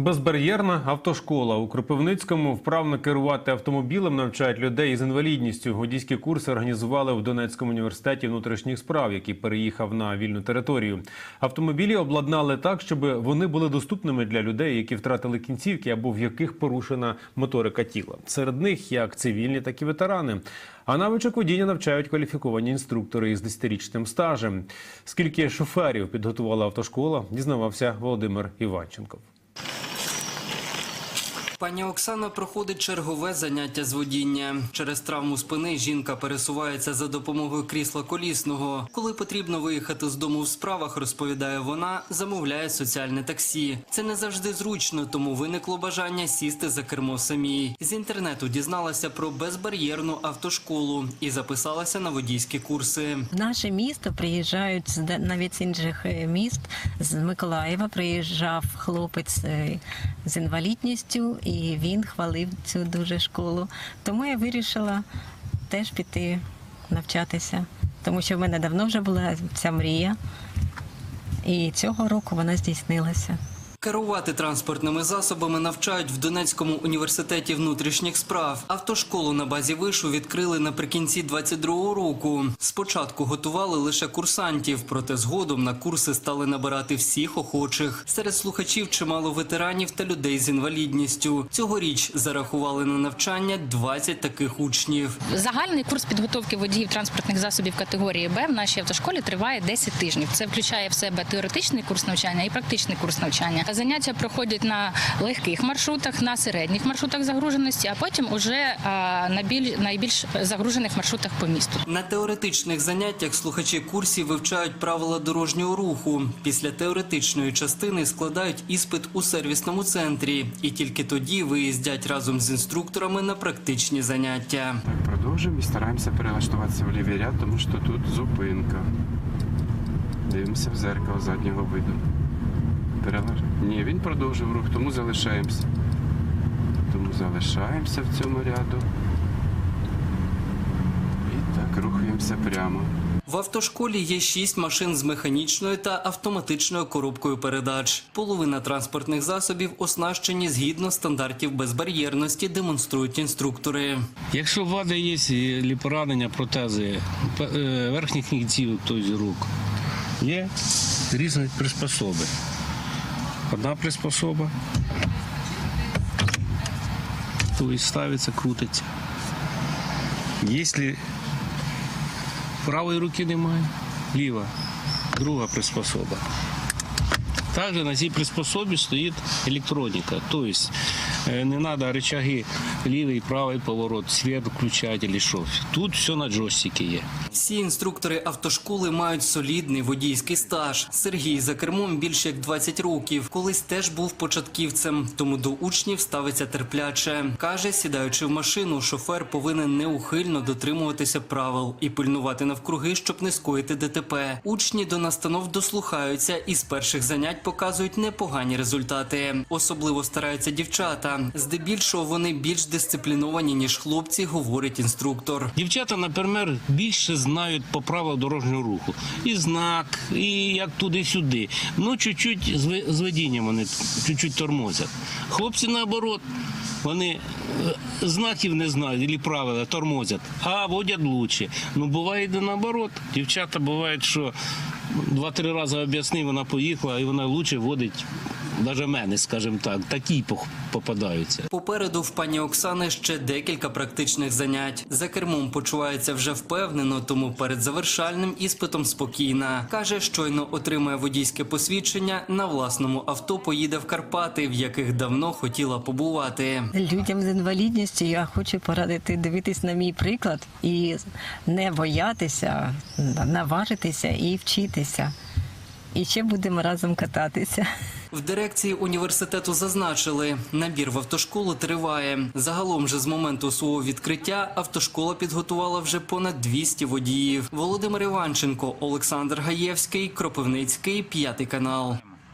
Безбар'єрна автошкола у Кропивницькому вправно керувати автомобілем навчають людей із інвалідністю. Водійські курси організували в Донецькому університеті внутрішніх справ, який переїхав на вільну територію. Автомобілі обладнали так, щоб вони були доступними для людей, які втратили кінцівки або в яких порушена моторика тіла. Серед них як цивільні, так і ветерани. А навичок водіння навчають кваліфіковані інструктори із 10-річним стажем. Скільки шоферів підготувала автошкола, дізнавався Володимир Іванченков. Пані Оксана проходить чергове заняття з водіння. Через травму спини жінка пересувається за допомогою крісла колісного. Коли потрібно виїхати з дому в справах, розповідає вона, замовляє соціальне таксі. Це не завжди зручно, тому виникло бажання сісти за кермо самій. З інтернету дізналася про безбар'єрну автошколу і записалася на водійські курси. В наше місто приїжджають навіть з інших е, міст. З Миколаєва приїжджав хлопець е, з інвалідністю, і він хвалив цю дуже школу. Тому я вирішила теж піти навчатися, тому що в мене давно вже була ця мрія, і цього року вона здійснилася. Керувати транспортними засобами навчають в Донецькому університеті внутрішніх справ. Автошколу на базі вишу відкрили наприкінці 22-го року. Спочатку готували лише курсантів, проте згодом на курси стали набирати всіх охочих. Серед слухачів чимало ветеранів та людей з інвалідністю. Цьогоріч зарахували на навчання 20 таких учнів. Загальний курс підготовки водіїв транспортних засобів категорії Б в нашій автошколі триває 10 тижнів. Це включає в себе теоретичний курс навчання і практичний курс навчання. Заняття проходять на легких маршрутах, на середніх маршрутах загруженості, а потім уже на біль найбільш загружених маршрутах по місту. На теоретичних заняттях слухачі курсів вивчають правила дорожнього руху. Після теоретичної частини складають іспит у сервісному центрі, і тільки тоді виїздять разом з інструкторами на практичні заняття. Так, продовжуємо і стараємося перелаштуватися в лівий ряд, тому що тут зупинка. Дивимося в зеркало заднього виду. Перелаш... Ні, він продовжив рух, тому залишаємося. Тому залишаємося в цьому ряду. І так рухаємося прямо. В автошколі є шість машин з механічною та автоматичною коробкою передач. Половина транспортних засобів оснащені згідно стандартів безбар'єрності, демонструють інструктори. Якщо вади є і поранення, протези е, верхніх кінців, тобто рук, є різні приспособи. Одна приспособа, То есть ставится, крутится. Если правої руки немає, ліва, друга приспособа. Также на цій приспособі стоїть електроніка. Тобто не треба рычаги лівий, правий поворот, світ включати або що. Тут все на джойстике є. Всі інструктори автошколи мають солідний водійський стаж. Сергій за кермом більше як 20 років. Колись теж був початківцем, тому до учнів ставиться терпляче. Каже, сідаючи в машину, шофер повинен неухильно дотримуватися правил і пильнувати навкруги, щоб не скоїти ДТП. Учні до настанов дослухаються і з перших занять показують непогані результати. Особливо стараються дівчата. Здебільшого вони більш дисципліновані ніж хлопці, говорить інструктор. Дівчата, наприклад, більше знають по правилах дорожнього руху. І знак, і як туди-сюди. Ну, чуть-чуть з водінням вони чуть-чуть тормозять. Хлопці наоборот, вони е, знаків не знають, або правила тормозять, а водять лучше. Ну, буває і наоборот. Дівчата бувають, що два-три рази об'яснив, вона поїхала, і вона лучше водить, навіть мене, скажімо так, такі попадаються. Попереду в пані Оксани ще декілька практичних занять. За кермом почувається вже впевнено, тому перед завершальним іспитом спокійна. Каже, щойно отримає водійське посвідчення, на власному авто поїде в Карпати, в яких давно хотіла побувати. Людям з інвалідністю я хочу порадити дивитись на мій приклад і не боятися, наважитися і вчитися. І ще будемо разом кататися. В дирекції університету зазначили, набір в автошколу триває. Загалом же з моменту свого відкриття автошкола підготувала вже понад 200 водіїв. Володимир Іванченко, Олександр Гаєвський, Кропивницький, п'ятий канал.